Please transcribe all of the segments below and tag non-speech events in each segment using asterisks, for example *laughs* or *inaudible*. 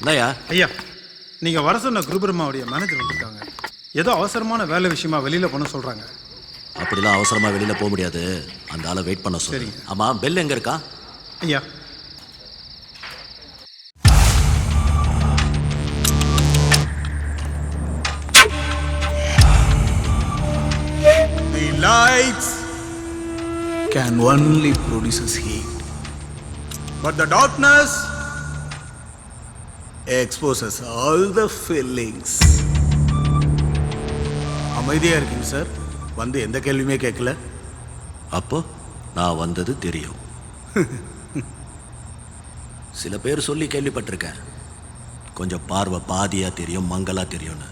இந்தாயா. ஐயா நீங்கள் வர சொன்ன குருபிரம்மாவுடைய மேனேஜர் வந்திருக்காங்க. ஏதோ அவசரமான வேலை விஷயமா வெளியில் பண்ண சொல்கிறாங்க அப்படிலாம் அவசரமா வெளியில போக முடியாது. அந்த ஆளை வெயிட் பண்ண சொல்லு. சரிங்க. ஆமா பெல் எங்க இருக்கா? ஐயா. The lights can only produce heat. But the darkness exposes all the feelings. அமைதியா இருக்கீங்க சார் வந்து எந்த கேள்வியுமே கேட்கல. அப்போ நான் வந்தது தெரியும். *laughs* சில பேர் சொல்லி கேள்விப்பட்டிருக்கேன். கொஞ்சம் பார்வை பாதியா தெரியும் மங்கலா தெரியும்னு.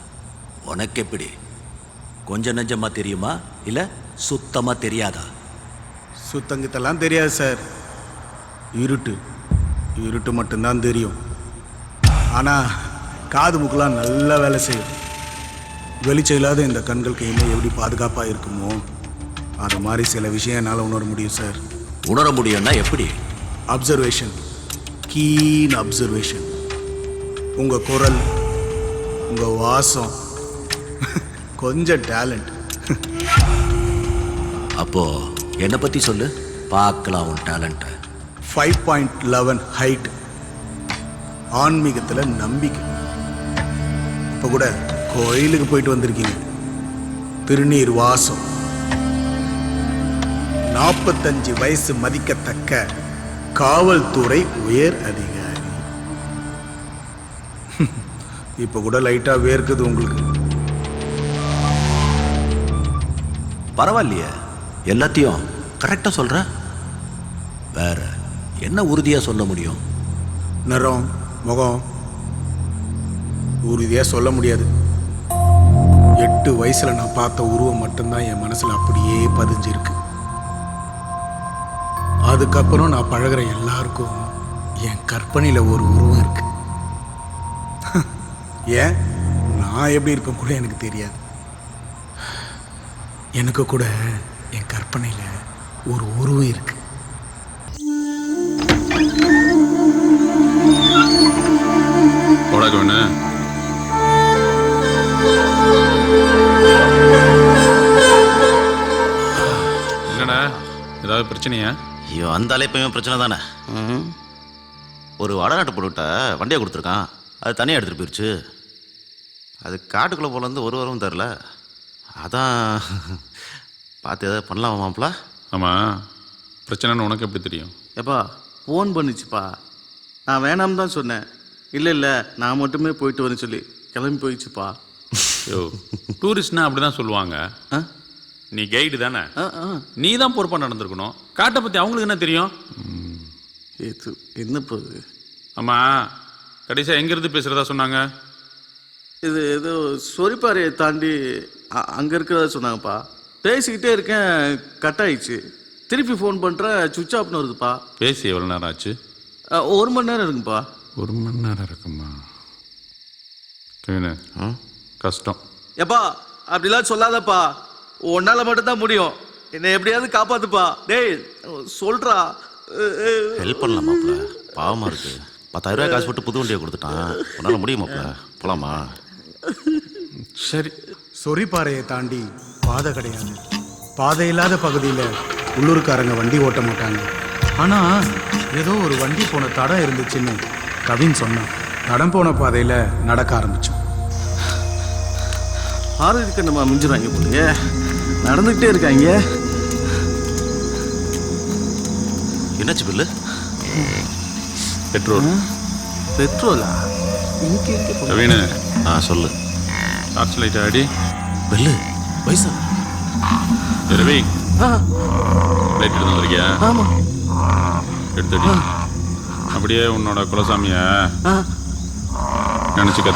உனக்கு எப்படி? கொஞ்சம் நெஞ்சமா தெரியுமா? இல்ல சுத்தமா தெரியாதா? சுத்தங்கித்தெல்லாம் தெரியாது சார் இருட்டு. இருட்டு மட்டும்தான் தெரியும். ஆனால் காது மூக்கெல்லாம் நல்லா வேலை செய்யும். வெளிச்சம் இல்லாத இந்த கண்கள் கையில எப்படி பாதுகாப்பாக இருக்குமோ அது மாதிரி சில விஷயம் என்னால் உணர முடியும் சார் உணர முடியும்னா எப்படி? அப்சர்வேஷன் கீன் அப்சர்வேஷன் உங்கள் குரல் உங்கள் வாசம். *laughs* கொஞ்சம் டேலண்ட் அப்போ என்னை பத்தி சொல்லு? பார்க்கலாம் உன் டேலண்ட்டை ஃபைவ் பாயிண்ட் லெவன் ஹைட் ஆன்மீகத்தில் நம்பிக்கை. இப்போ கூட கோயிலுக்கு போயிட்டு வந்திருக்கீங்க. திருநீர் வாசம். நாற்பத்தஞ்சு வயசு மதிக்கத்தக்க காவல்துறை உயர் அதிகாரி. *laughs* இப்போ கூட லைட்டாக வேர்க்குது உங்களுக்கு. பரவாயில்லையே. எல்லாத்தையும் கரெக்டாக சொல்கிறேன் வேற என்ன உறுதியாக சொல்ல முடியும்? நிறம் முகம். உறுதியாக சொல்ல முடியாது. எட்டு வயசில் நான் பார்த்த உருவம் மட்டும்தான் என் மனசில் அப்படியே பதிஞ்சிருக்கு. அதுக்கப்புறம் நான் பழகுற எல்லாருக்கும் என் கற்பனையில் ஒரு உருவம் இருக்கு. *laughs* ஏன்? நான் எப்படி இருக்கேன் கூட எனக்கு தெரியாது. எனக்கு கூட என் கற்பனையில் ஒரு உருவம் இருக்குது ஏதாவது பிரச்சனையா? ஐயோ அந்த அலைப்பையும் பிரச்சனை தானே. ஒரு வடநாட்டு பொருட்ட வண்டியை கொடுத்துருக்கான். அது தனியாக எடுத்துகிட்டு போயிடுச்சு அது காட்டுக்குள்ளே போலேருந்து ஒரு வாரம் தரல அதான் பார்த்து எதாவது பண்ணலாமா மாப்பிள? ஆமாம் பிரச்சனைன்னு உனக்கு எப்படி தெரியும்? எப்பா ஃபோன் பண்ணுச்சுப்பா. நான் வேணாம் தான் சொன்னேன். இல்லை இல்லை நான் மட்டுமே போயிட்டு வரேன்னு சொல்லி. கிளம்பி போயிடுச்சுப்பா. யோ டூரிஸ்ட்னா அப்படி தான் சொல்லுவாங்க. ஆ? நீ கைடு தானே? ஆ ஆ. நீ தான் பொறுப்பாக நடந்திருக்கணும். காட்டை பற்றி அவங்களுக்கு என்ன தெரியும்? இது என்ன போகுது ஆமாம் கடைசியாக எங்கேருந்து பேசுகிறதா சொன்னாங்க? இது ஏதோ சொரிப்பாறையை தாண்டி அ- அங்க இருக்கிறதா சொன்னாங்கப்பா. பேசிக்கிட்டே இருக்கேன் கட் ஆயிடுச்சு. திருப்பி ஃபோன் பண்ணுறேன் சுவிட்ச் ஆஃப்னு வருதுப்பா. பேசி எவ்வளோ நேரம் ஆச்சு? ஒரு மணி நேரம் இருக்குப்பா ஒரு மணி நேரம் இருக்குமா? கவினு கஷ்டம். எப்பா அப்படிலாம் சொல்லாதப்பா. உன்னால மட்டும்தான் முடியும். என்னை எப்படியாவது காப்பாத்துப்பா. டேய் சொல்றா. ஹெல்ப் பண்ணலாம் மாப்பிள பாவமாக இருக்கு. பத்தாயிரம் ரூபாய் காசு போட்டு புது வண்டியை கொடுத்துட்டான். உன்னால் முடியும் மாப்பிள போலாமா? சரி. சொரிப்பாறையை தாண்டி பாதை கிடையாது. பாதை இல்லாத பகுதியில் உள்ளூர்காரங்க வண்டி ஓட்ட மாட்டாங்க. ஆனால் ஏதோ ஒரு வண்டி போன தடம் இருந்துச்சுன்னு கவின் சொன்னான். தடம் போன பாதையில் நடக்க ஆரம்பித்தோம் ஆரோக்கியத்தை நம்ம மிஞ்சுறாங்க போலயே. நடந்துக்கிட்டே இருக்காங்க. என்னாச்சு பில்லு? பெட்ரோல். பெட்ரோலா? இங்கே இருக்க கவினு ஆ சொல்லு. டார்ச் லைட் ஆடி பில்லு பைசா ரவி. லைட் எடுத்து வந்திருக்கியா? ஆமா. எடுத்துடி. அப்படியே உன்னோட குலசாமிய நினைச்சு இதை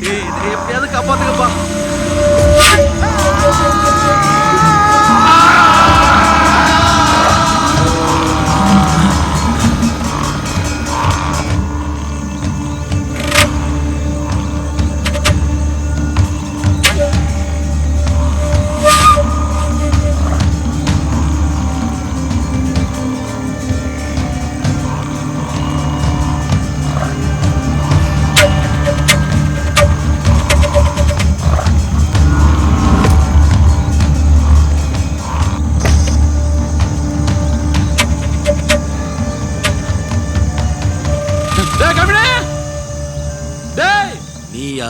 எப்படியாவது காப்பாத்துக்கப்பா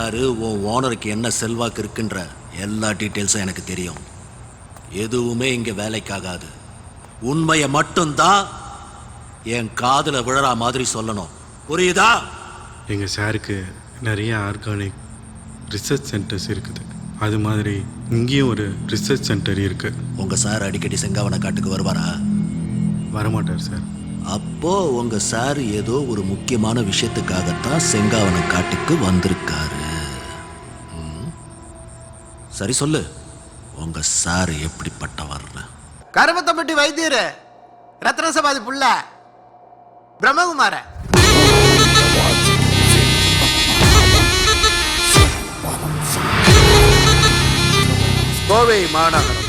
யாரு உன் ஓனருக்கு என்ன செல்வாக்கு இருக்குன்ற எல்லா டீட்டெயில்ஸும் எனக்கு தெரியும். எதுவுமே இங்க வேலைக்காகாது. உண்மையை மட்டும்தான் என் காதுல விழறா மாதிரி சொல்லணும். புரியுதா? எங்கள் சாருக்கு நிறைய ஆர்கானிக் ரிசர்ச் சென்டர்ஸ் இருக்குது. அது மாதிரி இங்கேயும் ஒரு ரிசர்ச் சென்டர் இருக்குது உங்க சார் அடிக்கடி செங்காவன காட்டுக்கு வருவாரா? வரமாட்டார் சார். அப்போ உங்க சார் ஏதோ ஒரு முக்கியமான விஷயத்துக்காகத்தான் செங்காவன காட்டுக்கு வந்திருக்காரு. சரி சொல்லு. உங்க சார் எப்படிப்பட்டவர்னு. கருமத்தம்பட்டி வைத்தியர் ரத்ன சபாதி புள்ள பிரம்மகுமார. கோவை மாநகரம்.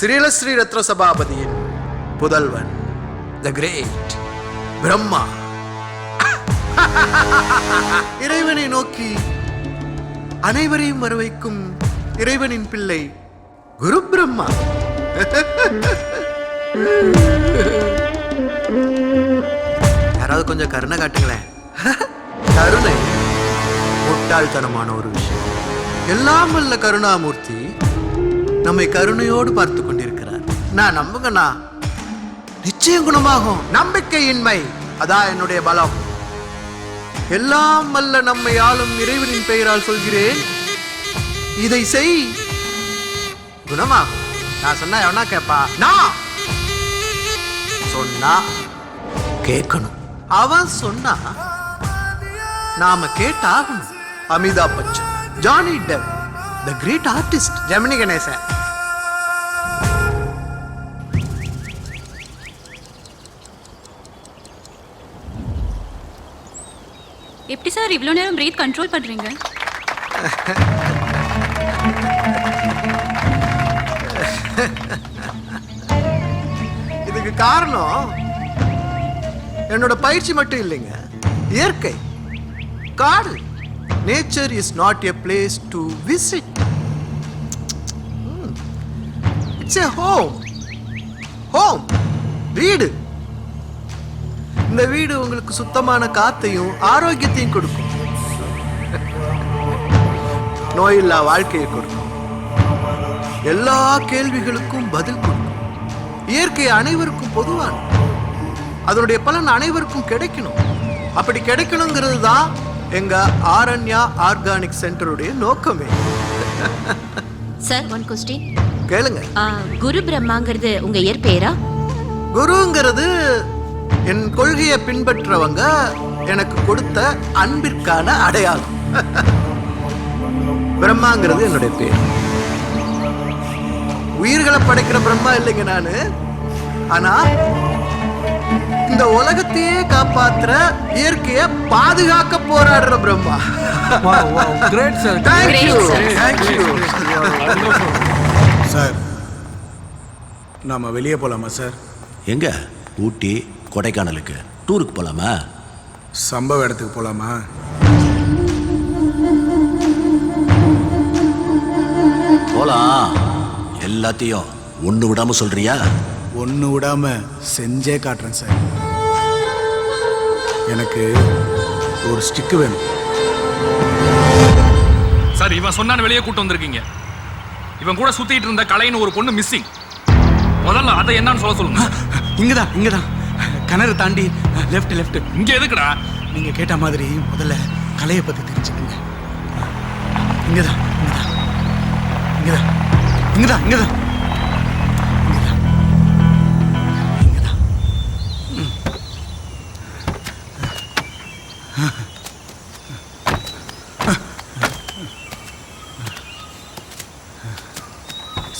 ஸ்ரீலஸ்ரீ ரத்ன சபாபதியின் புதல்வன் த கிரேட் பிரம்மா. இறைவனை நோக்கி அனைவரையும் வரவைக்கும் இறைவனின் பிள்ளை குரு பிரம்மா. யாராவது கொஞ்சம் கருணை காட்டுங்களேன். கருணை முட்டாள்தனமான ஒரு விஷயம். எல்லாம் வல்ல கருணாமூர்த்தி நம்மை கருணையோடு பார்த்து கொண்டிருக்கிறார். நான் நம்புங்கண்ணா. நிச்சயம் குணமாகும். நம்பிக்கையின்மை. அதான் என்னுடைய பலம். எல்லாம் வல்ல நம்மை ஆளும் இறைவனின் பெயரால் சொல்கிறேன். இதை செய். குணமாகும். நான் சொன்னா எவனா கேப்பா? நான் சொன்னா கேட்கணும். அவன் சொன்னா நாம கேட்டாகணும். Amitabh Bachchan Johnny Depp the great artist Gemini Ganesan எப்படி சார் இவ்வளோ நேரம் பிரீத் கண்ட்ரோல் பண்ணுறீங்க இதுக்கு காரணம் என்னோட பயிற்சி மட்டும் இல்லைங்க. இயற்கை. காடு. Nature is not a place to visit it's a home home வீடு. இந்த வீடு உங்களுக்கு சுத்தமான காத்தையும் ஆரோக்கியத்தையும் கொடுக்கும். நோயில்லா வாழ்க்கையை கொடுக்கும். எல்லா கேள்விகளுக்கும் பதில் கொடுக்கும். இயற்கை அனைவருக்கும் பொதுவான அதனுடைய பலன் அனைவருக்கும் கிடைக்கணும். அப்படி கிடைக்கணுங்கிறது தான் எங்க ஆரண்யா ஆர்கானிக் சென்டருடைய நோக்கமே. சார் ஒன் கொஸ்டின் கேளுங்க. குரு பிரம்மாங்கிறது உங்க இயற்பெயரா? குருங்கிறது என் கொள்கையை பின்பற்றவங்க எனக்கு கொடுத்த அன்பிற்கான அடையாளம். பிரம்மாங்கிறது என்னுடைய பேர். உயிர்களை படைக்கிற பிரம்மா இல்லைங்க நானு. ஆனா இந்த உலகத்தையே காப்பாத்துற இயற்கையை பாதுகாக்க போராடுற Brahma. Great sir thank you thank you sir நாம வெளியே போகலாமா சார் எங்க? ஊட்டி கொடைக்கானலுக்கு. டூருக்கு போலாமா? சம்பவ இடத்துக்கு போகலாமா போலாம். எல்லாத்தையும் ஒண்ணு விடாம சொல்றியா? ஒன்று விடாம செஞ்சே காட்டுறேன் சார். எனக்கு ஒரு ஸ்டிக்கு வேணும். சார் இவன் சொன்னான்னு வெளியே கூட்டு வந்திருக்கீங்க. இவன் கூட சுத்திட்டு இருந்த கலைன்னு ஒரு பொண்ணு மிஸ்ஸிங் முதல்ல அதை என்னன்னு சொல்ல சொல்லுங்க. இங்கதான் இங்கதான். கிணறு தாண்டி லெஃப்ட் லெஃப்ட் இங்க எதுக்குடா? நீங்க கேட்ட மாதிரி முதல்ல கலையை பத்தி தெரிஞ்சுக்கங்க. இங்கதான் இங்கதான். இங்கதான். இங்கதான் இங்கதான்.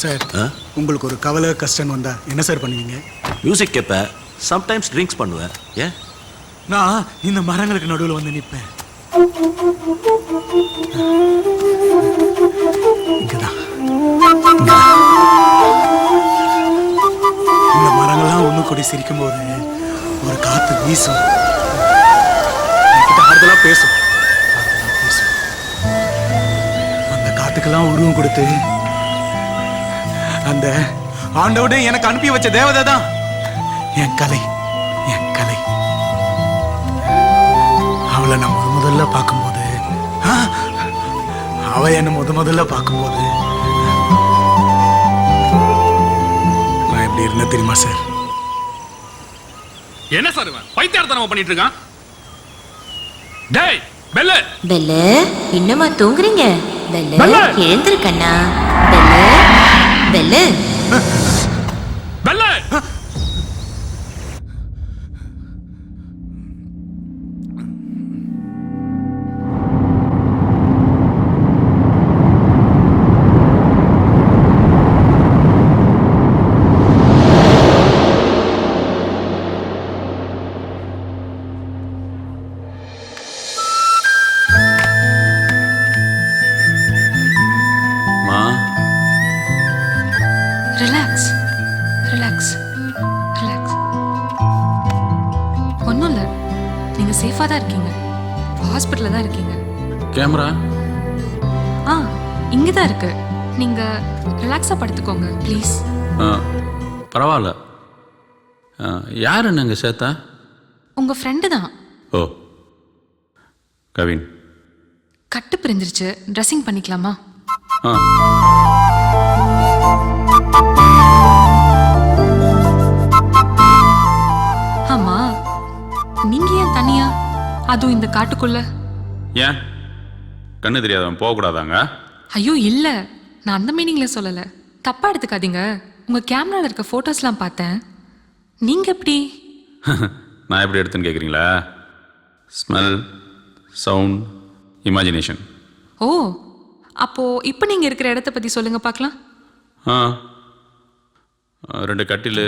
சார்? உங்களுக்கு ஒரு கவலை கஷ்டம் வந்தா என்ன சார் பண்ணுவீங்க? மியூசிக் கேட்ப சம்டைம்ஸ் ட்ரிங்க்ஸ் பண்ணுவேன் ஏன்? நான் இந்த மரங்களுக்கு நடுவில் வந்து நிற்பேன் இங்கதான். இந்த மரங்கள்லாம் ஒண்ணு கூடி சிரிக்கும் போது ஒரு காத்து வீசும். ஆறுதலா பேசும். அந்த காத்துக்கெல்லாம் உருவம் கொடுத்து அந்த ஆண்டோடு எனக்கு அனுப்பி வச்ச தேவதை தான். என் கலை என் கலை. அவளை நான் முதல்ல பார்க்கும்போது அவ என்ன முத முதல்ல பார்க்கும்போது நான் எப்படி இருந்தேன் தெரியுமா சார் என்ன சார் இவன்? பைத்தியார்த்தனமா பண்ணிட்டு இருக்கான் டேய் பெல்லு! பெல்லு இன்னுமா தூங்குறீங்க? Bell Bell! எழுந்திரு கண்ணா. பெல்லு பெல்லு. நீங்கள் சேஃபாக தான் இருக்கீங்க. ஹாஸ்பிட்டலில் தான் இருக்கீங்க. கேமரா ஆ இங்கே தான் இருக்கு. நீங்கள் ரிலாக்ஸாக படுத்துக்கோங்க ப்ளீஸ் பரவாயில்ல யார் என்னங்க சேத்தா? உங்கள் ஃப்ரெண்டு தான். ஓ. கவின். கட்டு பிரிஞ்சிருச்சு. ட்ரெஸ்ஸிங் பண்ணிக்கலாமா? ஆ. ஆமா நீங்க அதுவும் இந்த காட்டுக்குள்ள. ஏன்? கண்ணு தெரியாதவன் போகக்கூடாதாங்க? ஐயோ இல்ல. நான் அந்த மீனிங்ல சொல்லல. தப்பா எடுத்துக்காதீங்க. உங்க கேமரால இருக்க போட்டோஸ்லாம் பார்த்தேன். நீங்க எப்படி? *laughs* நான் எப்படி எடுத்தேன்னு கேட்குறீங்களா ஸ்மெல் சவுண்ட் இமேஜினேஷன் ஓ அப்போ இப்போ நீங்க இருக்கிற இடத்த பத்தி சொல்லுங்க பார்க்கலாம். ஆ. ஆ, ரெண்டு கட்டில்.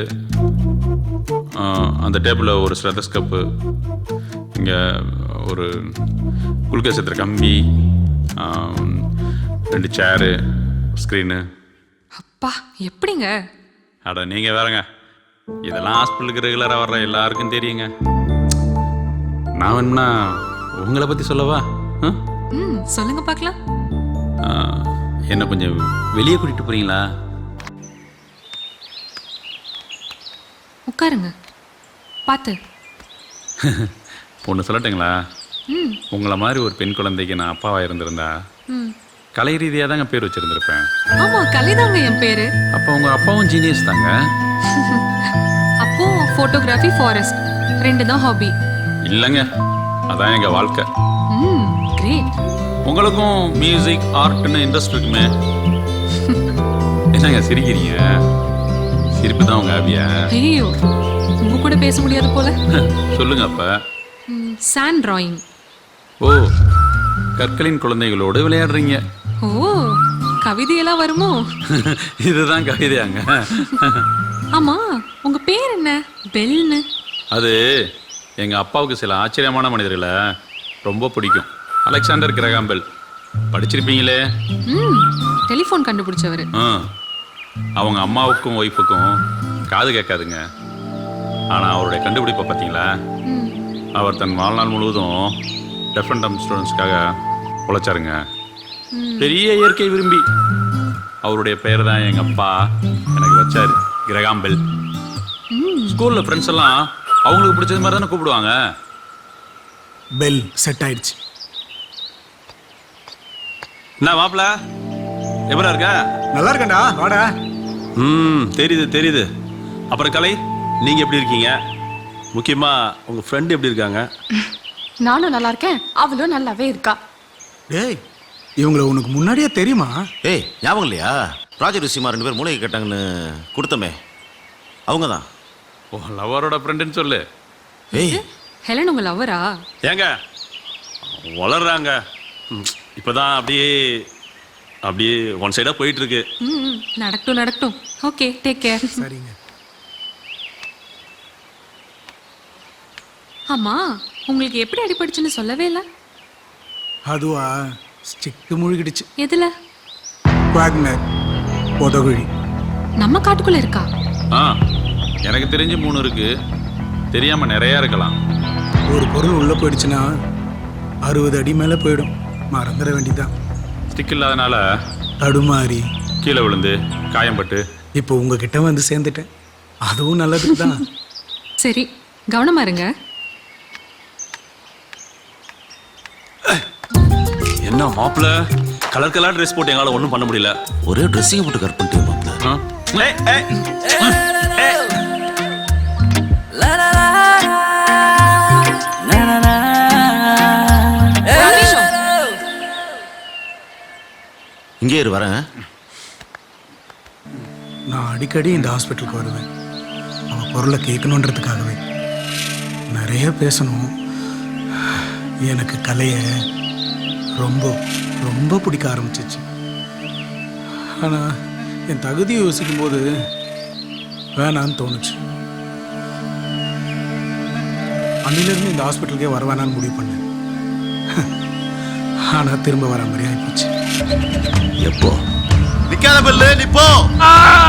அந்த டேபிளில் ஒரு ஸ்டெத்தஸ்கப்பு இங்கே ஒரு குளுக்கோஸ் ஏற்றுற கம்பி ரெண்டு சேரு ஸ்க்ரீனு அப்பா எப்படிங்க? அட நீங்கள் வேறங்க. இதெல்லாம் ஹாஸ்பிட்டலுக்கு ரெகுலராக வர்ற எல்லாருக்கும் தெரியுங்க. நான் வேணும்னா உங்களை பற்றி சொல்லவா? ம் சொல்லுங்க பார்க்கலாம். என்னை கொஞ்சம் வெளியே கூட்டிகிட்டு போகிறீங்களா உட்காருங்க. பார்த்து. *laughs* ஒன்று சொல்லட்டுங்களா? உங்களை மாதிரி ஒரு பெண் குழந்தைக்கு நான் அப்பாவாக இருந்திருந்தா கலை ரீதியாக தாங்க பேர் வச்சுருந்துருப்பேன். ஆமா கலைதாங்க என் பேரு. அப்போ உங்கள் அப்பாவும் ஜீனியஸ் தாங்க. அப்போ ஃபோட்டோகிராஃபி ஃபாரஸ்ட் ரெண்டு தான் ஹாபி இல்லைங்க அதான் எங்கள் வாழ்க்கை. ம் கிரேட் உங்களுக்கும் மியூசிக் ஆர்ட்னு இன்ட்ரெஸ்ட் இருக்குமே. என்னங்க சிரிக்கிறீங்க? சிரிப்பு தான் உங்கள் ஹாபியா ஐயோ உங்க கூட பேச முடியாது போல. சொல்லுங்க அப்போ. சாண்ட் டிராயிங் ஓ கற்களின் குழந்தைகளோடு விளையாடுறீங்க. ஓ கவிதையெல்லாம் வருமோ? *laughs* இதுதான் கவிதையாங்க ஆமா உங்க பேர் என்ன? பெல்னு. அது எங்கள் அப்பாவுக்கு சில ஆச்சரியமான மனிதர்களை ரொம்ப பிடிக்கும். அலெக்சாண்டர் கிரகாம்பெல் படிச்சிருப்பீங்களே? ம் டெலிஃபோன் கண்டுபிடிச்சவர். ஆ அவங்க அம்மாவுக்கும் ஒய்ஃபுக்கும் காது கேட்காதுங்க. ஆனால் அவருடைய கண்டுபிடிப்பை பார்த்தீங்களா? அவர் தன் வாழ்நாள் முழுவதும் டெஃப் அண்ட் டம் ஸ்டூடெண்ட்ஸ்க்காக உழைச்சாருங்க. பெரிய இயற்கை விரும்பி. அவருடைய பெயர் தான் எங்கள் அப்பா. எனக்கு வச்சார் கிரகாம்பெல் ஸ்கூலில் ஃப்ரெண்ட்ஸ் எல்லாம் அவங்களுக்கு பிடிச்சது மாதிரி தானே கூப்பிடுவாங்க. பெல் செட் ஆயிடுச்சு. என்ன மாப்பிள? எப்படா இருக்க? நல்லா இருக்கேன்டா. வாடா. ம் தெரியுது தெரியுது. அப்புறம் கலை நீங்கள் எப்படி இருக்கீங்க? முக்கியமாக உங்கள் ஃப்ரெண்டு எப்படி இருக்காங்க? நானும் நல்லா இருக்கேன். அவளும் நல்லாவே இருக்கா. டேய் இவங்கள உனக்கு முன்னாடியே தெரியுமா? ஏய் ஞாபகம் இல்லையா? ப்ராஜெக்ட் விஷயமா ரெண்டு பேர் மூளைக்கு கேட்டாங்கன்னு கொடுத்தமே. அவங்க தான் ஓ லவரோட ஃப்ரெண்டுன்னு சொல்லு. ஏய். ஹெலன் உங்க லவ்வரா ஏங்க வளர்றாங்க. ம், இப்பதான் அப்படியே அப்படியே ஒன் சைடாக போயிட்டு இருக்கு. ம் ம், நடக்கட்டும் நடக்கட்டும் ஓகே டேக் கேர் சரிங்க. ஆமா உங்களுக்கு எப்படி அடிபட்டுச்சுன்னு சொல்லவே இல்லை? அதுவா ஸ்டிக்கு முழுகிடுச்சு. எதுல? வாக்னர் உதகுழி. நம்ம காட்டுக்குள்ள இருக்கா? ஆ எனக்கு தெரிஞ்சு மூணு இருக்கு. தெரியாம நிறைய இருக்கலாம். ஒரு பொருள் உள்ள போயிடுச்சுன்னா அறுபது அடி மேலே போயிடும். மறந்துட வேண்டியதுதான். ஸ்டிக் இல்லாதனால தடுமாறி. கீழே விழுந்து காயம்பட்டு. இப்போ உங்ககிட்ட வந்து சேர்ந்துட்டேன். அதுவும் நல்லதுக்கு தான் *laughs* சரி கவனமா இருங்க. என்ன மாப்பிள்ள கலர் கலர் ட்ரெஸ் போட்டு எங்களால ஒண்ணும் பண்ண முடியல. ஒரே ட்ரெஸ்ஸிங் போட்டு கட்? ஏய், ஏய். இங்கே இரு வரேன். நான் அடிக்கடி இந்த ஹாஸ்பிட்டலுக்கு வருவேன். அவள் பொருளை கேட்கணுன்றதுக்காகவே. நிறைய பேசணும். எனக்கு கலையை ரொம்ப ரொம்ப பிடிக்க ஆரம்பிச்சிச்சு. ஆனால் என் தகுதியை யோசிக்கும் போது வேணான்னு தோணுச்சு. அன்னிலிருந்து இந்த ஹாஸ்பிட்டலுக்கே வர வேணான்னு முடிவு பண்ணேன். ஆனால் திரும்ப வர மாதிரி ஆயிப்போச்சு. எப்போ? நிக்காத பெல்லு நீ போ. ஆ!